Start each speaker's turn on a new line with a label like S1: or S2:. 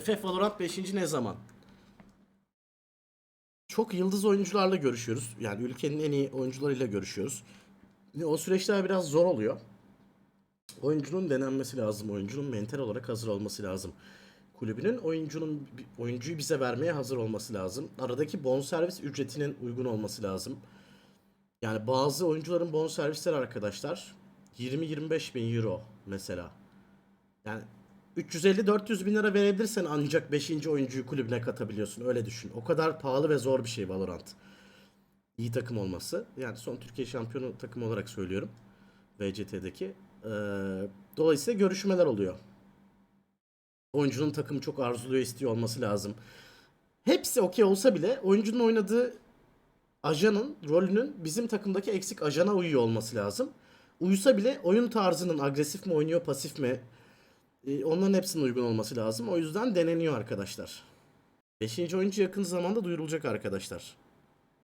S1: FF Valorant 5. ne zaman? Çok yıldız oyuncularla görüşüyoruz. Yani ülkenin en iyi oyuncularıyla görüşüyoruz. O süreçler biraz zor oluyor. Oyuncunun denenmesi lazım. Oyuncunun mental olarak hazır olması lazım. Kulübünün oyuncunun oyuncuyu bize vermeye hazır olması lazım. Aradaki bonservis ücretinin uygun olması lazım. Yani bazı oyuncuların bonservisleri arkadaşlar 20-25 bin euro mesela. Yani 350-400 bin lira verebilirsen ancak 5. oyuncuyu kulübüne katabiliyorsun. Öyle düşün. O kadar pahalı ve zor bir şey Valorant. İyi takım olması. Yani son Türkiye şampiyonu takım olarak söylüyorum. VCT'deki. Ee, dolayısıyla görüşmeler oluyor. Oyuncunun takımı çok arzuluyor, istiyor olması lazım. Hepsi okey olsa bile oyuncunun oynadığı ajanın rolünün bizim takımdaki eksik ajana uyuyor olması lazım. Uyusa bile oyun tarzının agresif mi oynuyor, pasif mi? E, onların hepsinin uygun olması lazım. O yüzden deneniyor arkadaşlar. 5. oyuncu yakın zamanda duyurulacak arkadaşlar.